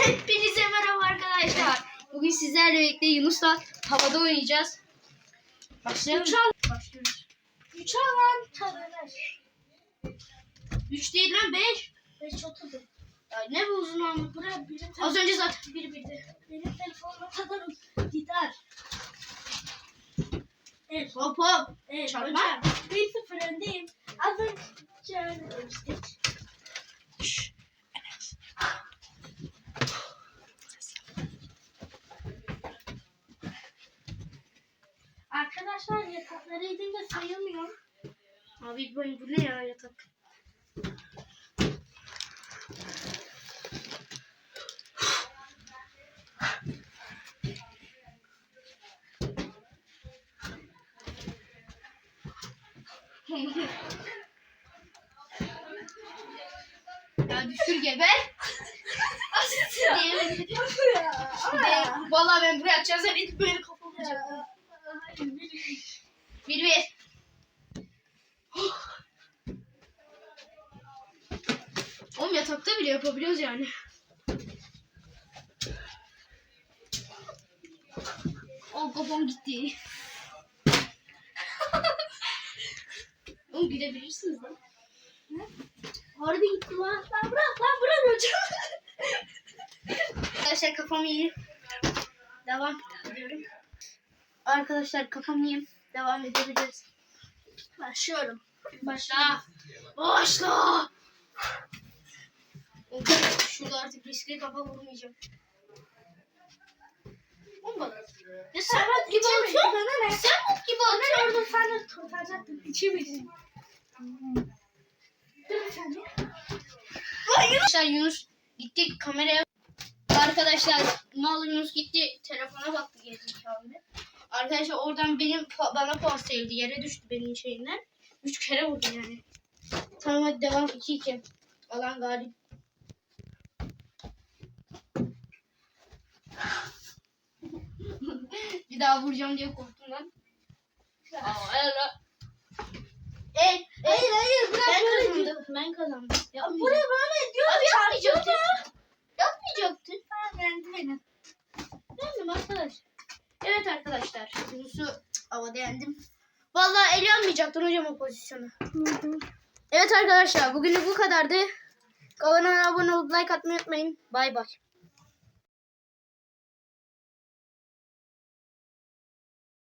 Hepinize merhaba arkadaşlar. Bugün sizlerle birlikte Yunus'la havada oynayacağız. Başlayalım. mı? Başlıyoruz. Üç alan çalınır. 3 değil lan 5. Beş oturdum. Ya ne bu uzun ama. Buraya biri Az önce zaten biri biri. Benim telefonuma takarım. Gider. Evet. hop hop. Evet Çarpma. Bir sıfır öndeyim. Az önce öyle demiştik. Arkadaşlar yatakları edince sayılmıyor. Abi bu bu ne ya yatak? ya düşür geber. Vallahi ben buraya atacağım sen ilk böyle kapamayacak. Bir bir. Oğlum yatakta bile yapabiliyoruz yani. O kafam gitti. Oğlum gidebilirsiniz lan. Harbi gitti lan. Lan bırak lan bırak hocam. Arkadaşlar kafam iyi. Devam ediyorum. Arkadaşlar kafam iyi. Devam edebiliriz. Başlıyorum. Başla. Başla. Oğlum, Şurada artık riskli kafa vurmayacağım. Bak. Ya sen bot gibi atıyorsun. bana ne? Sen bot gibi atıyorsun. orada sen de bir saniye. Arkadaşlar Yunus gitti kameraya. Arkadaşlar mal Yunus gitti telefona baktı gerizekalı. Arkadaşlar oradan benim bana puan sayıldı. Yere düştü benim şeyinden. Üç kere vurdu yani. Tamam hadi devam 2-2. Alan galip. bir daha vuracağım diye korktum lan. Ey, Hayır hayır bırak ben kazandım. Ben kazandım. Yapmayacağım. Buraya böyle diyor. Abi yapmayacaktın. Arkadaşlar. Yunus'u havada yendim. Vallahi el yanmayacaktın hocam o pozisyonu. Evet arkadaşlar bugünlük bu kadardı. Kanalıma abone olup like atmayı unutmayın. Bay bay.